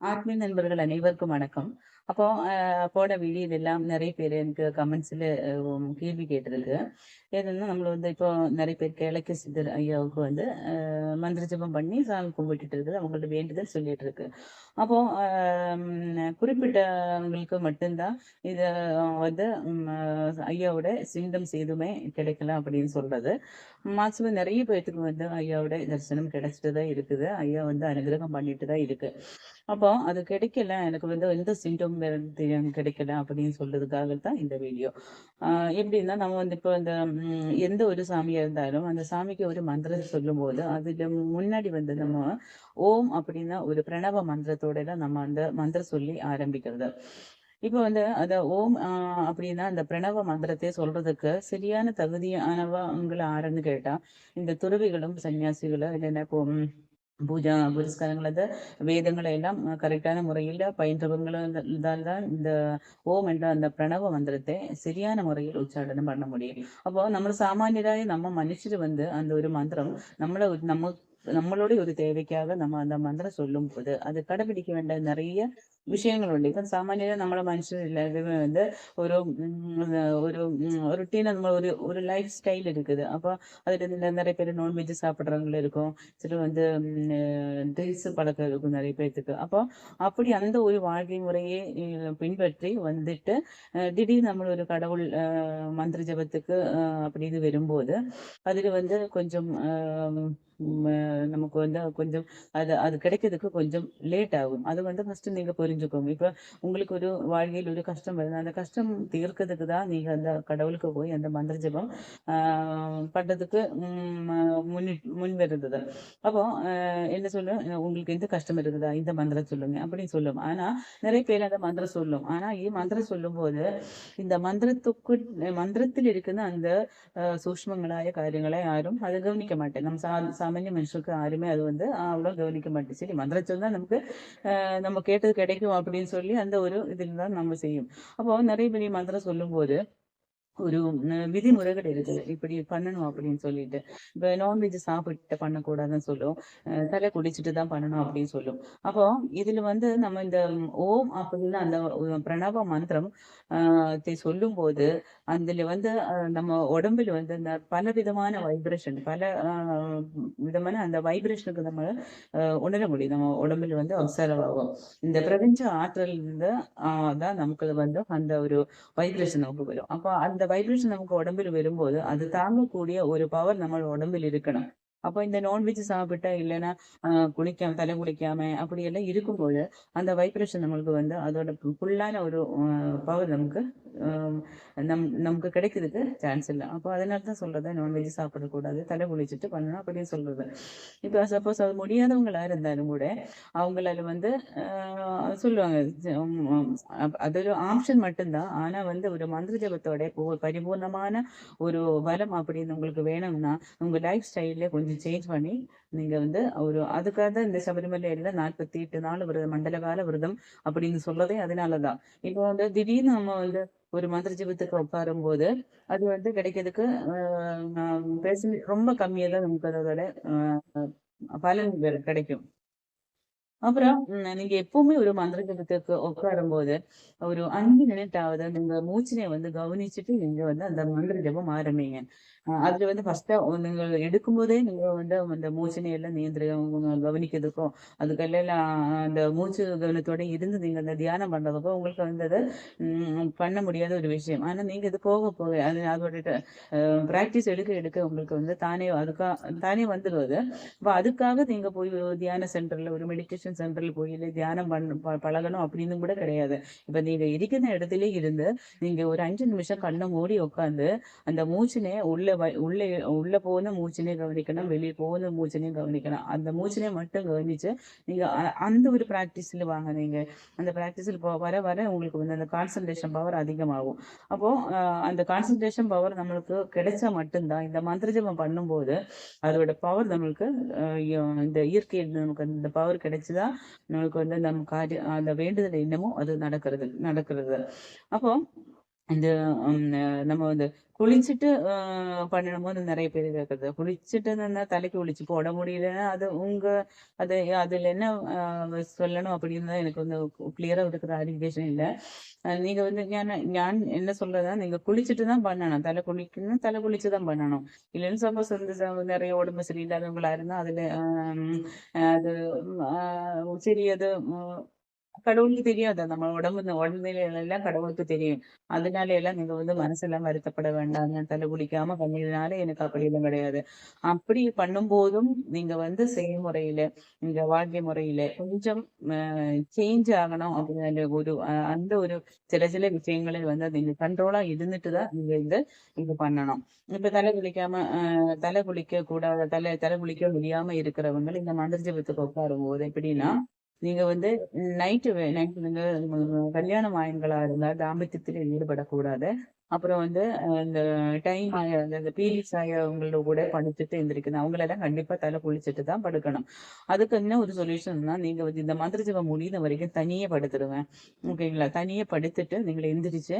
ஆத்மீய நண்பர்கள் அனைவருக்கும் வணக்கம். அப்போ போட போன வீடியோலலாம் நிறைய பேர் எனக்கு கமெண்ட்ஸ்ல கேள்வி கேட்டிருக்கு. ஏதுன்னா நம்மள வந்து இப்போ நிறைய பேர் கிழக்கு சித்தர் ஐயாவுக்கு வந்து அ மந்திர ஜபம் பண்ணி சாமி கும்பிட்டுட்டு இருக்குது. அவங்களோட வேண்டுதல் சொல்லிட்டு இருக்கு. அப்போ குறிப்பிட்டவங்களுக்கு மட்டும் தான் இத வந்து ஐயாவோட சிங்கம் செய்துமே கிடைக்கல அப்படின்னு சொல்றது. மேக்ஸிமம் நிறைய பேர்த்துக்கு வந்து ஐயாவோட தரிசனம் கிடைச்சிட்டு தான் இருக்குது. ஐயா வந்து அனுகிரகம் பண்ணிட்டு தான் இருக்கு. அப்போ அது கிடைக்கல. எனக்கு வந்து எந்த சிம்டம் கிடைக்கல அப்படின்னு சொல்றதுக்காக தான் இந்த வீடியோ. எப்படின்னா நம்ம வந்து இப்போ இந்த எந்த ஒரு சாமியா இருந்தாலும், அந்த சாமிக்கு ஒரு மந்திரம் சொல்லும்போது, அதுல முன்னாடி வந்து நம்ம ஓம் அப்படின்னா ஒரு பிரணவ மந்திரத்தோட தான் நம்ம அந்த மந்திரம் சொல்லி ஆரம்பிக்கிறது. இப்போ வந்து அத ஓம் அப்படின்னா அந்த பிரணவ மந்திரத்தை சொல்றதுக்கு சரியான தகுதியானவங்களை யாருன்னு கேட்டா, இந்த துறவிகளும், சன்னியாசிகளும் இல்லைன்னா இப்போ பூஜா புரஸ்காரங்கள் அது வேதங்களை எல்லாம் கரெக்டான முறையில் பயின்றவங்களும் தான் தான் இந்த ஓம் என்ற அந்த பிரணவ மந்திரத்தை சரியான முறையில் உச்சாடனம் பண்ண முடியும் அப்போ நம்ம சாமானியராய நம்ம மனுஷர் வந்து அந்த ஒரு மந்திரம் நம்மளை நமக்கு நம்மளுடைய ஒரு தேவைக்காக நம்ம அந்த மந்திரம் சொல்லும்போது, அது கடைபிடிக்க வேண்டிய நெறைய விஷயங்கள் ഉണ്ട്. ഇപ്പം സാമാന്യരാ നമ്മളെ മനുഷ്യരെല്ലാവരും வந்து ஒரு ம் ஒரு ம் ரொட்டீனா நம்ம ஒரு ஒரு லைஃப் ஸ்டைல் இருக்குது. அப்போ அதுல நெறைய பேர் நான்வெஜ் சாப்பிடுறவங்களும் இருக்கும். சிலர் வந்து ம் ட்ரிங்க்ஸ் பழக்கம் இருக்கும் நெறைய பேத்துக்கு. அப்போ அப்படி அந்த ஒரு வாழ்க்கை முறையை பின்பற்றி வந்துட்டு அ திடீர்னு நம்ம ஒரு கடவுள் அ மந்திர ஜபத்துக்கு அ அப்படின்னு வரும்போது, அதுல வந்து கொஞ்சம் அ ம் நமக்கு வந்து கொஞ்சம் அது அது கிடைக்கிறதுக்கு கொஞ்சம் லேட் ஆகும். அது வந்து ஃபஸ்ட்டு நீங்கள் புரிஞ்சுக்கோங்க. இப்போ உங்களுக்கு ஒரு வாழ்க்கையில் ஒரு கஷ்டம் வருது. அந்த கஷ்டம் தீர்க்கிறதுக்கு தான் நீங்கள் அந்த கடவுளுக்கு போய் அந்த மந்திர ஜபம் பண்ணுறதுக்கு முன்னிட்டு முன் வருது அப்போ என்ன சொல்லு உங்களுக்கு எந்த கஷ்டம் இருக்குதா? இந்த மந்திரம் சொல்லுங்க அப்படின்னு சொல்லும். ஆனா நிறைய பேர் அந்த மந்திரம் சொல்லும். ஆனா மந்திரம் മന്ത്രം ചൊല്ലുമ്പോൾ இந்த மந்திரத்துக்கு மந்திரத்தில் இருக்கிற அந்த சூக்மங்களாய காரியங்களை யாரும் அதை கவனிக்க மாட்டேன். நம்ம சா சாமானிய மனுஷருக்கு யாருமே அது வந்து அவ்வளோ கவனிக்க மாட்டேன். சரி மந்திரம் தான் நமக்கு நம்ம கேட்டது கிடைக்கும் அப்படின்னு சொல்லி அந்த ஒரு இதில் தான் நம்ம செய்யும். அப்போ நிறைய பெரிய மந்திரம் சொல்லும்போது, ஒரு விதிமுறைகள் இருக்குது. இப்படி பண்ணணும் அப்படின்னு சொல்லிட்டு. இப்ப நான்வெஜ் சாப்பிட்டு பண்ணக்கூடாதுன்னு சொல்லும். தலை குடிச்சிட்டு தான் பண்ணணும் அப்படின்னு சொல்லும். அப்போ இதுல வந்து நம்ம இந்த ஓம் அப்படின்னு அந்த பிரணவ மந்திரம் சொல்லும் போது சொல்லும்போது, அதுல வந்து நம்ம உடம்புல வந்து இந்த பலவிதமான வைப்ரேஷன் பல விதமான அந்த வைப்ரேஷனுக்கு நம்ம உணர முடியும். நம்ம உடம்புல வந்து அப்சர்வ் ஆகும். இந்த பிரபஞ்ச ஆற்றல் இருந்து தான் நமக்கு வந்து அந்த ஒரு வைப்ரேஷன் நமக்கு வரும். அப்போ அந்த வைப்ரேஷன் நமக்கு உடம்பில் வரும்போது, அது தாங்கக்கூடிய ஒரு பவர் நம்ம உடம்பில் இருக்கணும். அப்போ இந்த நான்வெஜ் சாப்பிட்டா இல்லைன்னா குளிக்காம தலை குளிக்காம அப்படி எல்லாம் இருக்கும்போது, அந்த வைப்ரேஷன் நம்மளுக்கு வந்து அதோட ஃபுல்லான ஒரு பவர் நமக்கு நம் நமக்கு கிடைக்கிறதுக்கு சான்ஸ் இல்லை அப்போ அதனால தான் சொல்கிறது நான்வெஜ் சாப்பிடக்கூடாது. தலை குளிச்சுட்டு பண்ணணும் அப்படின்னு சொல்கிறது இப்போ சப்போஸ் அது முடியாதவங்களாக இருந்தாலும் கூட, அவங்களால வந்து சொல்லுவாங்க. அது ஒரு ஆப்ஷன் மட்டும்தான் ஆனால் வந்து ஒரு மந்திர ஜபத்தோட பரிபூர்ணமான ஒரு பலம் அப்படின்னு உங்களுக்கு வேணும்னா, உங்கள் லைஃப் ஸ்டைலில் கொஞ்சம் சேஞ்ச் பண்ணி, நீங்கள் வந்து ஒரு அதுக்காக தான் இந்த சபரிமலையில 48 நாள் விரதம் மண்டலகால விரதம் அப்படின்னு சொல்றதே அதனால தான். இப்போ வந்து திடீர்னு நம்ம வந்து ஒரு மந்திர ஜபத்துக்கு உட்காரும்போது, அது வந்து கிடைக்கிறதுக்கு அ ரொம்ப கம்மியாக தான் நமக்கு அதோட பலன் கிடைக்கும். அப்புறம் நீங்க எப்பவுமே ஒரு மந்திர ஜபத்துக்கு உட்காரும்போது, ஒரு 5 மினிட்டாவது நீங்க மூச்சினை வந்து கவனிச்சுட்டு நீங்க வந்து அந்த மந்திர ஜபம் ஆரம்பிங்க. அதுல வந்து ஃபர்ஸ்ட்டா நீங்க எடுக்கும்போதே நீங்க வந்து அந்த மூச்சினை எல்லாம் நியந்திர கவனிக்கிறதுக்கும், அதுக்கெல்லாம் அந்த மூச்சு கவனத்தோட இருந்து நீங்க அந்த தியானம் பண்றதுக்கும் உங்களுக்கு வந்து அது பண்ண முடியாத ஒரு விஷயம். ஆனா நீங்க இது போக போக அது அதோட பிராக்டிஸ் எடுக்க எடுக்க உங்களுக்கு வந்து தானே அதுக்கா தானே வந்துரும் அது. அப்ப அதுக்காக நீங்க போய் தியான சென்டர்ல ஒரு மெடிடேஷன் மெடிடேஷன் சென்டரில் போய் இல்லை தியானம் பண்ண பழகணும் அப்படின்னு கூட கிடையாது. இப்போ நீங்கள் இருக்கிற இடத்திலே இருந்து, நீங்கள் ஒரு அஞ்சு நிமிஷம் கண்ணை மூடி உட்காந்து அந்த மூச்சினே உள்ளே உள்ளே உள்ளே போன மூச்சினே கவனிக்கணும். வெளியே போன மூச்சினையும் கவனிக்கணும். அந்த மூச்சினே மட்டும் கவனிச்சு, நீங்கள் அந்த ஒரு ப்ராக்டிஸில் வாங்க நீங்கள் அந்த ப்ராக்டிஸில் போ வர வர உங்களுக்கு வந்து அந்த கான்சன்ட்ரேஷன் பவர் அதிகமாகும். அப்போது அந்த கான்சன்ட்ரேஷன் பவர் நம்மளுக்கு கிடைச்சா மட்டும்தான் இந்த மந்திர ஜபம் பண்ணும்போது, அதோட பவர் நம்மளுக்கு இந்த இயற்கை நமக்கு அந்த பவர் கிடைச்சது தான் நம்மளுக்கு வந்து நம்ம காரியம் அந்த வேண்டுதல் என்னமோ அது நடக்கிறது நடக்கிறது. அப்போ இந்த நம்ம வந்து குளிச்சுட்டு அஹ், பண்ணணுமோன்னு நிறைய பேர் கேட்குறது குளிச்சுட்டு நின்னா தலைக்கு குளிச்சு போட முடியலன்னா அது உங்க அது அதுல என்ன சொல்லணும் அப்படின்னு தான் எனக்கு வந்து கிளியரா இருக்கிற கிளாரிஃபிகேஷன் இல்லை. நீங்க வந்து ஞான் ஞான் என்ன சொல்றதா நீங்க குளிச்சுட்டு தான் பண்ணணும். தலை குளிக்கணும் தலை குளிச்சு தான் பண்ணணும். இல்லைன்னு சப்போஸ் வந்து நிறைய உடம்பு சரியில்லாதவங்களா இருந்தா அதுல அது சரி அது கடவுளுக்கு தெரியாது. நம்ம உடம்பு உடம்புல எல்லாம் கடவுளுக்கு தெரியும். அதனால எல்லாம் நீங்க வந்து மனசெல்லாம் வருத்தப்பட வேண்டாம் நான் தலை குளிக்காம பண்ணினால எனக்கு அப்படியெல்லாம் கிடையாது. அப்படி பண்ணும் போதும் நீங்க வந்து செய்முறையில இந்த வாழ்க்கை முறையில கொஞ்சம் சேஞ்ச் ஆகணும் அப்படின்னு ஒரு அந்த ஒரு சில சில விஷயங்களில் வந்து நீங்க கண்ட்ரோலா இருந்துட்டு தான் நீங்க இந்த இது பண்ணணும். இப்ப தலை குளிக்காம தலை குளிக்க கூடாத தலை தலை குளிக்க முடியாம இருக்கிறவங்க இந்த மந்திர ஜபத்துக்கு உட்காரும் போது எப்படின்னா நீங்க வந்து நைட்டு நைட்டு நீங்க கல்யாணம் ஆயங்களா இருந்தா தாம்பத்தியத்துல ஈடுபடக்கூடாது. அப்புறம் வந்து அந்த இந்த டைம் ஆக அந்த பீரியட்ஸ் ஆயவங்களோட கூட படுத்துட்டு எந்திரிக்கணும். அவங்களெல்லாம் கண்டிப்பா தலை குளிச்சுட்டு தான் படுக்கணும். அதுக்கு என்ன ஒரு சொல்யூஷன்னா நீங்க வந்து இந்த மந்திர ஜபம் முடிந்த வரைக்கும் தனியே படுத்துருவேன் ஓகேங்களா? தனியே படுத்துட்டு நீங்க எந்திரிச்சு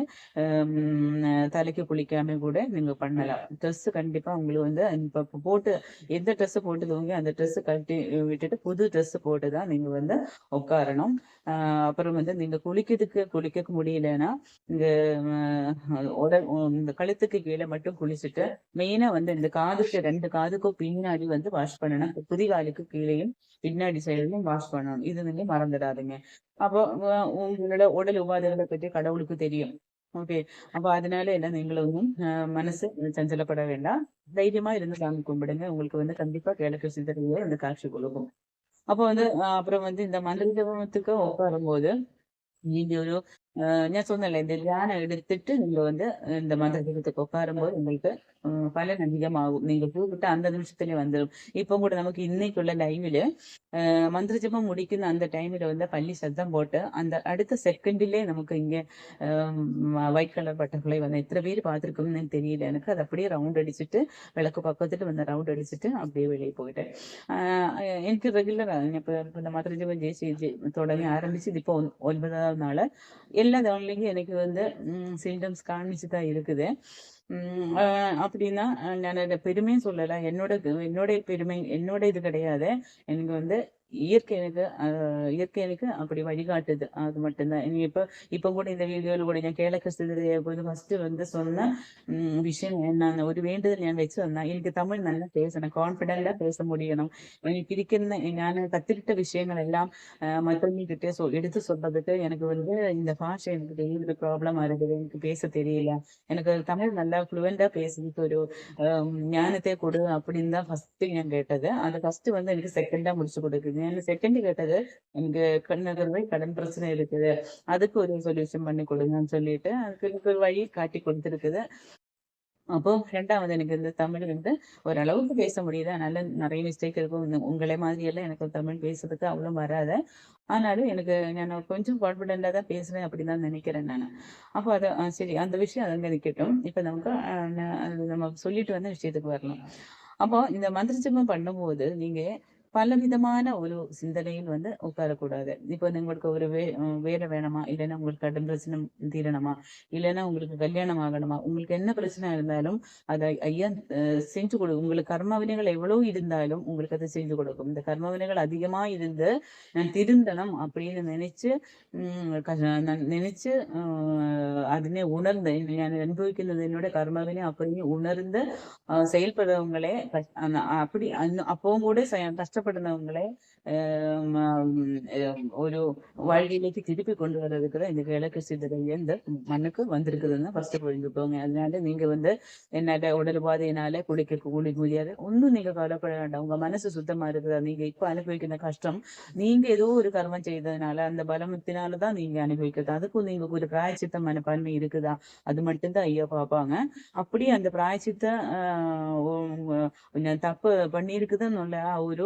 தலைக்கு குளிக்காம கூட நீங்க பண்ணலாம். ட்ரெஸ் கண்டிப்பா உங்களுக்கு வந்து இப்போ போட்டு எந்த ட்ரெஸ் போட்டு தூங்கி அந்த ட்ரெஸ் கட்டி விட்டுட்டு புது ட்ரெஸ் போட்டு தான் நீங்க வந்து உட்காரணும். ஆஹ் அப்புறம் வந்து நீங்க குளிக்கிறதுக்கு குளிக்க முடியலன்னா இந்த உடல் இந்த கழுத்துக்கு கீழே மட்டும் குளிச்சுட்டு மெயினா வந்து இந்த காதுக்கு ரெண்டு காதுக்கும் பின்னாடி வந்து வாஷ் பண்ணணும். புதிகாலுக்கு கீழேயும் பின்னாடி சைடுலையும் வாஷ் பண்ணணும். இது வந்து மறந்துடாதுங்க. அப்போ உங்களோட உடல் உபாதைகளை பற்றி கடவுளுக்கு தெரியும். ஓகே அப்போ அதனால என்ன நீங்களும் ஒண்ணும், மனசு சஞ்சலப்பட வேண்டாம். தைரியமா இருந்து சாமி கும்பிடுங்க. உங்களுக்கு வந்து கண்டிப்பா கிழக்கு சிந்தனையே வந்து காட்சி கொடுக்கும். அப்போ வந்து அப்புறம் வந்து இந்த மந்திர ஜபத்துக்கு உட்காரும் போது நீங்க ஒரு ഞാൻ சொன்னல இந்த தியான எடுத்துட்டு நீங்க வந்து இந்த மந்திரத்துக்கு உட்காரும்போது உங்களுக்கு பலன் அதிகமாகும் நீங்க கூப்பிட்டு அந்த நிமிஷத்துல வந்துடும் இப்போ கூட நமக்கு இன்னைக்குள்ள லைவிൽ മന്ത്രജപം മുടിക്കുന്ന അന്ത ടൈമിൽ വന്ന് പല്ലി ശബ്ദം പോട്ട് അന്ത അടുത്ത സെക്കൻഡിലേ നമുക്ക് ഇങ്ങനെ വൈറ്റ് കളർ ബട്ടർഫ്ലൈ വന്ന് എത്ര പേര് പാത്തിരിക്കും എന്ന് തെരിയില്ല. എനിക്ക് അത് അപ്പടി റൗണ്ട് അടിച്ചിട്ട് വിളക്ക് പക്കത്തിൽ വന്ന് റൗണ്ട് അടിച്ചിട്ട് അപ്പടിയെ വെളിയിൽ പോയിട്ട് എനിക്ക് റെഗുലറാണ് ഞാൻ ഇപ്പം മന്ത്രജപം ജയിച്ച് തുടങ്ങി ആരംഭിച്ചത് ഇപ്പോൾ ഒൻപതാം നാൾ. எல்லா தவணையும் எனக்கு வந்து சிம்டம்ஸ் காமிச்சு தான் இருக்குது. அப்படின்னா நான் பெருமையும் சொல்லல. என்னோட என்னோட பெருமை என்னோட இது கிடையாது. எனக்கு வந்து இயற்கை எனக்கு இயற்கை எனக்கு அப்படி வழிகாட்டுது. அது மட்டும்தான். இப்போ இப்போ கூட இந்த வீடியோவில் கூட நான் கேளக்க சிந்தனையை போது ஃபஸ்ட்டு வந்து சொன்ன விஷயம் என்ன ஒரு வேண்டுதல் ஞான் வச்சு வந்தேன். எனக்கு தமிழ் நல்லா பேசணும் கான்ஃபிடென்ட்டாக பேச முடியணும். எனக்கு இருக்கிற நான் கற்றுக்கிட்ட விஷயங்கள் எல்லாம் மற்றவங்ககிட்டே சொ எடுத்து சொல்றதுக்கு எனக்கு வந்து இந்த பாஷை எனக்கு தெரியறது ப்ராப்ளமாக இருக்குது எனக்கு பேச தெரியல. எனக்கு தமிழ் நல்லா ஃப்ளூவெண்ட்டாக பேசுறதுக்கு ஒரு ஞானத்தை கொடு அப்படின்னு தான் ஃபஸ்ட்டு நான் கேட்டது. அந்த ஃபஸ்ட்டு வந்து எனக்கு செகண்டாக முடிச்சு கொடுக்குது. ഞാൻ செகண்ட் கேட்டது எனக்கு கண்ணகர்வை கடன் பிரச்சனை இருக்குது. அதுக்கு ஒரு சொல்யூஷன் பண்ணி கொடுங்கன்னு சொல்லிட்டு அதுக்கு எனக்கு ஒரு வழி காட்டி கொடுத்துருக்குது. அப்போ ரெண்டாவது எனக்கு இந்த தமிழ் வந்து ஓரளவுக்கு பேச முடியுது. அதனால நிறைய மிஸ்டேக் இருக்கும். உங்களே மாதிரி எல்லாம் எனக்கு தமிழ் பேசுறதுக்கு அவ்வளோ வராத. ஆனாலும் எனக்கு நான் கொஞ்சம் கான்ஃபிடென்ட்டாக தான் பேசுறேன் அப்படின்னு தான் நினைக்கிறேன் நான். அப்போ அது சரி அந்த விஷயம் அங்கே நிற்கட்டும் இப்போ நமக்கு நம்ம சொல்லிட்டு வந்த விஷயத்துக்கு வரலாம் அப்போ இந்த மந்திர பண்ணும்போது நீங்க நீங்க பலவிதமான ஒரு சிந்தனையில் வந்து உட்காரக்கூடாது இப்போ உங்களுக்கு ஒரு வே அஹ் வேலை வேணுமா இல்லைன்னா உங்களுக்கு கடன் பிரச்சனை தீரணுமா இல்லைன்னா உங்களுக்கு கல்யாணம் ஆகணுமா உங்களுக்கு என்ன பிரச்சனை இருந்தாலும் அதை ஐயா அஹ் செஞ்சு கொடு உங்களுக்கு கர்மவினைகள் எவ்வளவு இருந்தாலும் உங்களுக்கு அதை செஞ்சு கொடுக்கும் இந்த கர்மவினைகள் அதிகமா இருந்து நான் திருந்தணும் அப்படின்னு நினைச்சு உம் க- நான் நினைச்சு ஆஹ் അതിനെ உணர்ந்து ഞാൻ അനുഭവിക്കുന്നത് എന്നോട് കർമ്മവിനെ அப்படியே உணர்ந்து ஆஹ் செயல்படுறவங்களே கஷ்- அந்த- அப்படி அந்த- அப்பவும் கூட ச- கஷ்டப்படுனவங்களை ஒரு வாழ்க்கையிலேக்கு திருப்பி கொண்டு வர்றதுக்கு தான் இந்த கிழக்கு சிதறை இந்த மண்ணுக்கு வந்திருக்குதுன்னு ஃபர்ஸ்ட் புரிஞ்சுக்கோங்க அதனால நீங்க வந்து என்னால உடல் பாதையினால குளிக்க கூலி முடியாது ஒன்றும் நீங்க கவலைப்பட வேண்டாம் உங்க மனசு சுத்தமா இருக்குதா நீங்க இப்ப அனுபவிக்கிற கஷ்டம் நீங்க ஏதோ ஒரு கர்மம் செய்ததுனால அந்த பலமத்தினாலதான் நீங்க அனுபவிக்கிறது அதுக்கும் நீங்க ஒரு பிராயச்சித்த மனப்பான்மை இருக்குதா அது மட்டும்தான் ஐயா பார்ப்பாங்க அப்படி அந்த பிராயச்சித்த தப்பு பண்ணியிருக்குதுன்னு ஒரு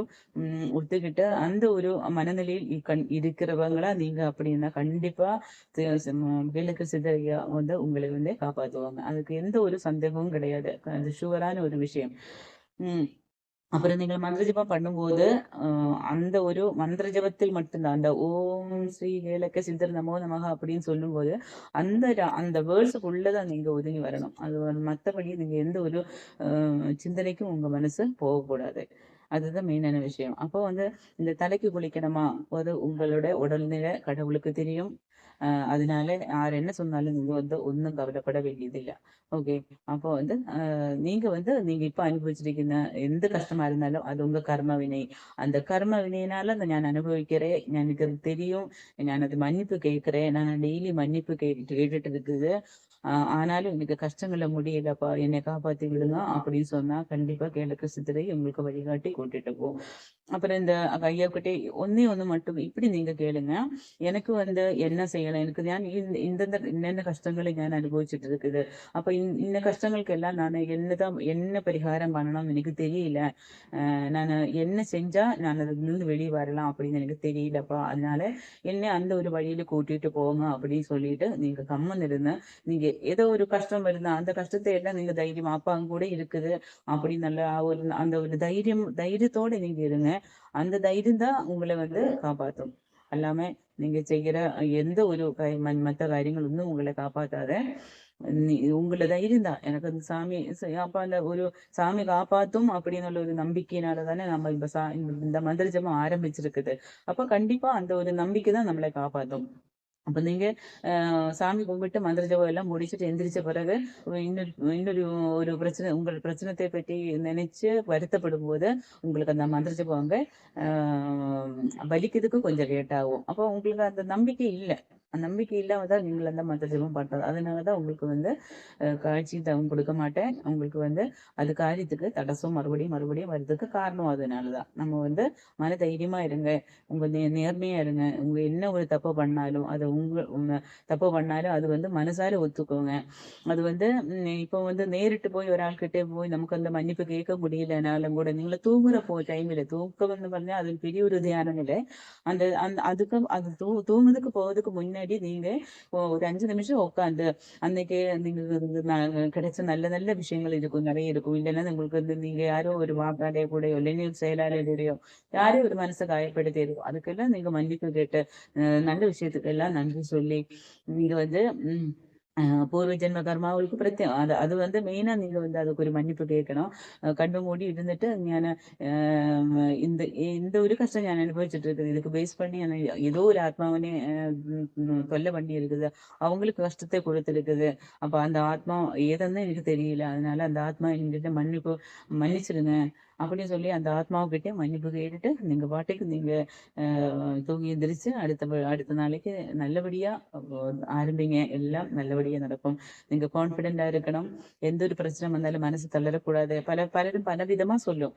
ஒத்துக்கிட்டு அந்த ஒரு மனநிலையில் கண் இருக்கிறவங்களா நீங்க அப்படின்னா கண்டிப்பா தி- சி- விளக்கு சிதறியா வந்து உங்களை வந்து காப்பாத்துவாங்க. அதுக்கு எந்த ஒரு சந்தேகமும் கிடையாது. அது ஷுவரான ஒரு விஷயம். உம் அப்புறம் நீங்கள் மந்திர ஜபம் பண்ணும்போது அந்த ஒரு மந்திர ஜபத்தில் மட்டும்தான் அந்த ஓம் ஸ்ரீ கேலக்க சித்தர் நமோ நமக அப்படின்னு சொல்லும்போது அந்த ர- அந்த வேர்ட்ஸுக்குள்ளதான் நீங்க ஒதுங்கி வரணும். அது மற்றபடி மத்தபடி நீங்க எந்த ஒரு சிந்தனைக்கும் உங்க மனசு போகக்கூடாது. அதுதான் மெயினான விஷயம். அப்போ வந்து இந்த தலைக்கு குளிக்கணுமா? அது உங்களோட உடல்நிலை கடவுளுக்கு தெரியும். அஹ் அதனால யார் என்ன சொன்னாலும் நீங்க வந்து ஒன்றும் கவலைப்பட வேண்டியதில்லை. ஓகே. அப்போ வந்து அஹ் நீங்க வந்து நீங்க இப்ப அனுபவிச்சிருக்கீங்க எந்த கஷ்டமா இருந்தாலும் அது உங்க கர்ம வினை. அந்த கர்ம வினையினால அந்த நான் அனுபவிக்கிறேன் எனக்கு அது தெரியும். நான் அது மன்னிப்பு கேட்கிறேன். நான் டெய்லி மன்னிப்பு கேட்டு கேட்டுட்டு இருக்குது. ஆஹ் ஆனாலும் எனக்கு கஷ்டங்களை முடியலப்பா என்னை காப்பாத்தி விடுங்க அப்படின்னு சொன்னா கண்டிப்பா கிழக்கு சித்திரை உங்களுக்கு வழிகாட்டி கூட்டிட்டு போகும் அப்புறம் இந்த ஐயா கிட்டே ஒன்னே ஒண்ணு மட்டும் இப்படி நீங்க கேளுங்க. எனக்கு வந்து என்ன செய்யலாம் எனக்கு ஞான் இந்தந்த என்னென்ன கஷ்டங்களை ஞான் அனுபவிச்சுட்டு இருக்குது? அப்ப இந்த கஷ்டங்களுக்கு எல்லாம் நான் என்னதான் என்ன பரிகாரம் பண்ணணும்னு எனக்கு தெரியல. நான் என்ன செஞ்சா நான் அதுலேருந்து வெளியே வரலாம் அப்படின்னு எனக்கு தெரியலப்பா. அதனால என்ன அந்த ஒரு வழியில கூட்டிட்டு போங்க அப்படின்னு சொல்லிட்டு நீங்க கம்மன் இருந்த நீங்க ஏதோ ஒரு கஷ்டம் வருதா அந்த கஷ்டத்தை எல்லாம் நீங்க தைரியம் அப்பா அங்க கூட இருக்குது அப்படின்னு நல்ல ஒரு அந்த ஒரு தைரியம் தைரியத்தோட நீங்க இருங்க. அந்த தைரியம் தான் உங்களை வந்து காப்பாத்தும். எல்லாமே நீங்க செய்யற எந்த ஒரு மற்ற ம- காரியங்கள் உங்களை காப்பாத்தாத. உங்களை தைரியம் தான். எனக்கு அந்த சாமி ச- அப்ப அந்த ஒரு சாமி காப்பாத்தும் அப்படின்னு ஒரு நம்பிக்கையினால தானே நம்ம இப்ப சா இந்த இந்த மந்திர ஜபம் ஆரம்பிச்சிருக்குது. அப்ப கண்டிப்பா அந்த ஒரு நம்பிக்கை தான் நம்மளை காப்பாத்தும். அப்போ நீங்கள் சாமி கும்பிட்டு மந்திர ஜபம் எல்லாம் முடிச்சுட்டு எந்திரிச்ச பிறகு இன்னொரு இன்னொரு ஒரு பிரச்சனை உங்கள் பிரச்சனத்தை பற்றி நினைச்சு வருத்தப்படும் போது உங்களுக்கு அந்த மந்திர ஜபம் அங்கே ஆஹ் பலிக்கிறதுக்கு கொஞ்சம் லேட் ஆகும் அப்போ உங்களுக்கு அந்த நம்பிக்கை இல்லை. நம்பிக்கை இல்லாம தான் நீங்கள் அந்த மந்திர ஜபம் பண்றது. அதனாலதான் உங்களுக்கு வந்து அஹ், காட்சி தவம் கொடுக்க மாட்டேன். உங்களுக்கு வந்து அது காரியத்துக்கு தடசம் மறுபடியும் மறுபடியும் வர்றதுக்கு காரணம் அதனாலதான் நம்ம வந்து மன தைரியமா இருங்க. உங்க நேர்மையா இருங்க. உங்க என்ன ஒரு தப்பு பண்ணாலும் அது உங்க தப்பு பண்ணாலும் அது வந்து மனசார ஒத்துக்கோங்க. அது வந்து இப்போ வந்து நேரிட்டு போய் ஒரு ஆள்கிட்ட போய் நமக்கு அந்த மன்னிப்பு கேட்க முடியலனாலும் கூட நீங்கள தூங்குற போ டைம்ல தூக்கம்னு பண்ணா அது பெரிய ஒரு தியானம் இல்லை. அந்த அந்த அதுக்கு அது தூ தூங்குறதுக்கு போறதுக்கு முன்னாடி நீங்க ஒரு அஞ்சு நிமிஷம் உட்காந்து அன்னைக்கு நீங்க கிடைச்ச நல்ல நல்ல விஷயங்கள் இருக்கும் நிறைய இருக்கும். இல்லைன்னா உங்களுக்கு வந்து நீங்க யாரோ ஒரு வாக்காளே கூடயோ இல்லைன்னா ஒரு செயலாளரையோ யாரோ ஒரு மனசை காயப்படுத்தி இருக்கும் அதுக்கெல்லாம் நீங்க மன்னிப்பு கேட்டு நல்ல விஷயத்துக்கு எல்லாம் நன்றி சொல்லி நீங்க வந்து உம் பூர்வ ஜென்ம கர்மாவுக்கு பிரத்யம் அது அது வந்து மெயினாக நீங்க வந்து அதுக்கு ஒரு மன்னிப்பு கேட்கணும். கண்ணு மூடி ഇരുന്നിട്ട് ഞാൻ இந்த இந்த ஒரு கஷ்டம் ஞான் அனுபவிச்சுட்டு இருக்குது. இதுக்கு பேஸ் பண்ணி ஏதோ ஒரு ஆத்மாவனே தொல்ல பண்ணி இருக்குது. அவங்களுக்கு கஷ்டத்தை கொடுத்துருக்குது. அப்ப அந்த ஆத்மா ஏதன்னு எனக்கு தெரியல. அதனால அந்த ஆத்மா என்கிட்ட மன்னிப்பு மன்னிச்சிருங்க. அப்படின்னு சொல்லி அந்த ஆத்மாவுக்கிட்டே மன்னிப்பு கேட்டுட்டு நீங்க பாட்டுக்கு நீங்க தூங்கி எந்திரிச்சு அடுத்த அடுத்த நாளைக்கு நல்லபடியா ஆரம்பிங்க. எல்லாம் நல்லபடியா நடக்கும். நீங்க கான்பிடென்டா இருக்கணும். எந்த ஒரு பிரச்சனை வந்தாலும் மனசு தளரக்கூடாது. பல பலரும் பல விதமா சொல்லும்.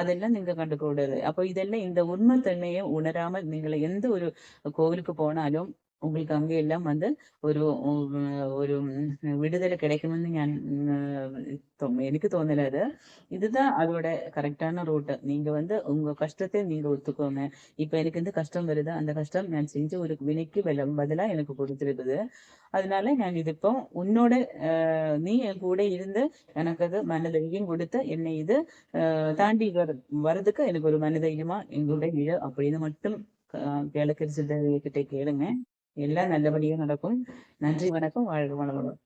அதெல்லாம் நீங்க கண்டுக்கூடாது அப்போ இதெல்லாம் இந்த உண்மை தன்மையை உணராமல் நீங்கள் எந்த ஒரு கோவிலுக்கு போனாலும் உங்களுக்கு அங்க எல்லாம் வந்து ஒரு உம், ஒரு உம், விடுதலை கிடைக்கும்னு ഞാൻ ഉം, എനിക്ക് തോന്നല അത് இதுதான் அதோட கரெக்டான ரூட் நீங்க வந்து உங்க கஷ்டத்தை நீங்க ஒத்துக்கோங்க இப்ப எனக்கு இந்த கஷ்டம் வருது அந்த கஷ்டம் நான் செஞ்ச ஒரு வினைக்கு பல- பதிலா எனக்கு கொடுத்திருக்குது அதனால நான் இது இப்போ உன்னோட ஆஹ், நீ என் கூட இருந்து எனக்கு அது மனதைரியம் கொடுத்து என்னை இது ஆஹ், தாண்டி வர வரதுக்கு எனக்கு ஒரு மனதைரியமா எங்களோட இழ அப்படின்னு மட்டும் கிழக்கு கிட்ட கேளுங்க எல்லாம் நல்லபடியாக நடக்கும். நன்றி வணக்கம் வாழ்க வளமுடன்.